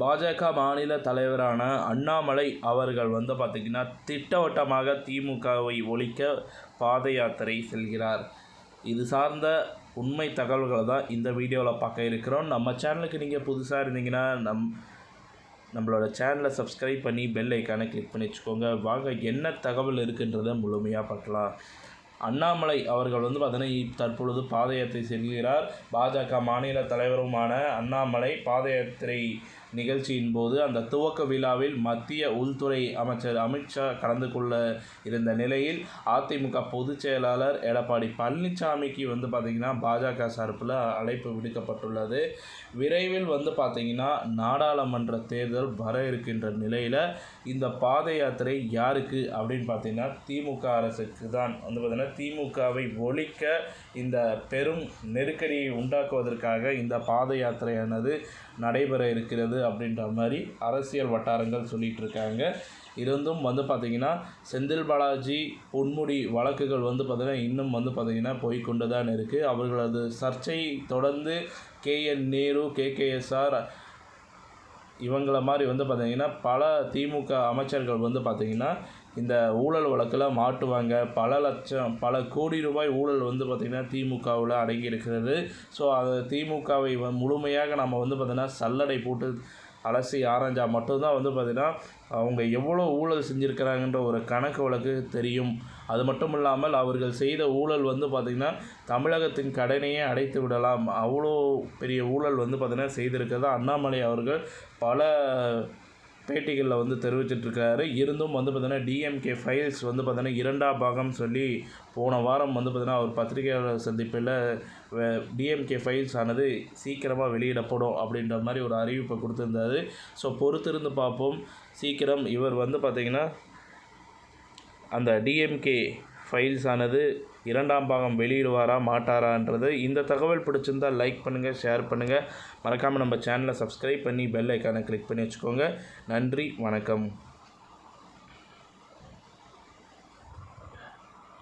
பாஜக மாநில தலைவரான அண்ணாமலை அவர்கள் வந்து பார்த்திங்கன்னா திட்டவட்டமாக திமுகவை ஒழிக்க பாத யாத்திரை செல்கிறார். இது சார்ந்த உண்மை தகவல்களை தான் இந்த வீடியோவில் பார்க்க இருக்கிறோம். நம்ம சேனலுக்கு நீங்கள் புதுசாக இருந்தீங்கன்னா நம் நம்மளோட சேனலை சப்ஸ்கிரைப் பண்ணி பெல் ஐக்கானை கிளிக் பண்ணி வச்சுக்கோங்க. வாங்க என்ன தகவல் இருக்குன்றதை முழுமையாக பார்க்கலாம். அண்ணாமலை அவர்கள் வந்து பார்த்தீங்கன்னா தற்பொழுது பாத யாத்திரை செல்கிறார். பாஜக மாநில தலைவருமான அண்ணாமலை பாத யாத்திரை நிகழ்ச்சியின் போது அந்த துவக்க விழாவில் மத்திய உள்துறை அமைச்சர் அமித்ஷா கலந்து கொள்ள இருந்த நிலையில் அதிமுக பொதுச் செயலாளர் எடப்பாடி பழனிசாமிக்கு வந்து பார்த்திங்கன்னா பாஜக சார்பில் அழைப்பு விடுக்கப்பட்டுள்ளது. விரைவில் வந்து பார்த்திங்கன்னா நாடாளுமன்ற தேர்தல் வர இருக்கின்ற நிலையில் இந்த பாத யாத்திரை யாருக்கு அப்படின்னு பார்த்திங்கன்னா திமுக அரசுக்கு தான். வந்து பார்த்திங்கன்னா திமுகவை ஒழிக்க இந்த பெரும் நெருக்கடியை உண்டாக்குவதற்காக இந்த பாத யாத்திரையானது நடைபெற இருக்கிறது. அப்படின்ற மாதிரி அரசியல் வட்டாரங்கள் சொல்லிகிட்டு இருக்காங்க இருந்தும் வந்து பார்த்திங்கன்னா செந்தில் பாலாஜி பொன்முடி வழக்குகள் வந்து பார்த்திங்கன்னா இன்னும் வந்து பார்த்திங்கன்னா போய்கொண்டு தான் இருக்குது அவர்களது சர்ச்சை தொடர்ந்து கே என் நேரு கேகேஎஸ்ஆர் இவங்கள மாதிரி வந்து பார்த்திங்கன்னா பல திமுக அமைச்சர்கள் வந்து பார்த்திங்கன்னா இந்த ஊழல் வழக்கில் மாட்டுவாங்க. பல லட்சம் பல கோடி ரூபாய் ஊழல் வந்து பார்த்திங்கன்னா திமுகவில் அடங்கி இருக்கிறது. ஸோ அது திமுகவை முழுமையாக நம்ம வந்து பார்த்திங்கன்னா சல்லடை போட்டு அலசி ஆராய்ஞ்சால் மட்டும்தான் வந்து பார்த்திங்கன்னா அவங்க எவ்வளோ ஊழல் செஞ்சுருக்கிறாங்கன்ற ஒரு கணக்கு வழக்கு தெரியும். அது மட்டும் இல்லாமல் அவர்கள் செய்த ஊழல் வந்து பார்த்திங்கன்னா தமிழகத்தின் கடனையே அடைத்து விடலாம். அவ்வளோ பெரிய ஊழல் வந்து பார்த்திங்கன்னா செய்திருக்கிறதா. அண்ணாமலை அவர்கள் பல பேட்டிகளில் வந்து தெரிவிச்சிட்ருக்காரு. இருந்தும் வந்து பார்த்தீங்கன்னா டிஎம்கே ஃபைல்ஸ் வந்து பார்த்திங்கன்னா இரண்டாம் பாகம் சொல்லி போன வாரம் வந்து பார்த்திங்கன்னா அவர் பத்திரிகையாளர் சந்திப்பில் டிஎம்கே ஃபைல்ஸ் ஆனது சீக்கிரமாக வெளியிடப்படும் அப்படின்ற மாதிரி ஒரு அறிவிப்பை கொடுத்துருந்தாரு. ஸோ பொறுத்திருந்து பார்ப்போம். சீக்கிரம் இவர் வந்து பார்த்திங்கன்னா அந்த டிஎம்கே ஃபைல்ஸ் ஆனது இரண்டாம் பாகம் வெளியிடுவாரா மாட்டாரான்றது இந்த தகவல் பிடிச்சிருந்தால் லைக் பண்ணுங்கள் ஷேர் பண்ணுங்கள் மறக்காமல் நம்ம சேனலை சப்ஸ்கிரைப் பண்ணி பெல் ஐக்கானை கிளிக் பண்ணி வச்சுக்கோங்க. நன்றி வணக்கம்.